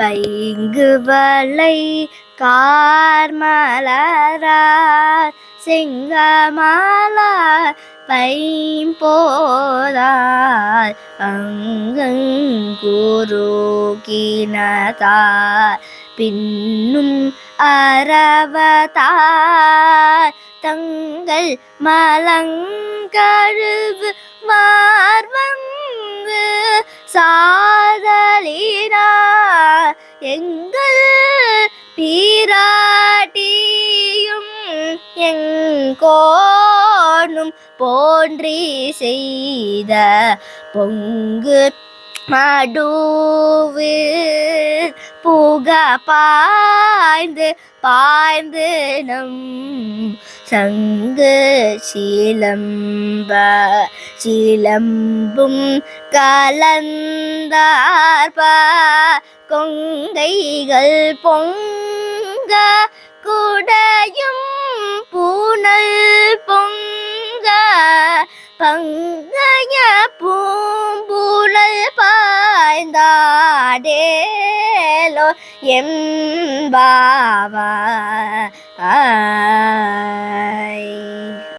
பைங்கு வலை கார்மலரார் செங்கமாலார் பைம்போதார் அங்கங்குருகினதார் பின்னும் அறவதார் தங்கள் மலங்கழுவு வா பீராட்டியும் எங்கோனும் போன்றி செய்த பொங்கு மடுவு புக பாய்ந்து பாய்ந்து நம் சங்கு சிலம்ப சிலம்பும் கலந்தார்ப கொங்கைகள் பொங்க பொங்க குடையும் பூனல் பொங்க. பங்கைய பூம்பூனல் பாய்ந்தாடேலோ எம்பாவா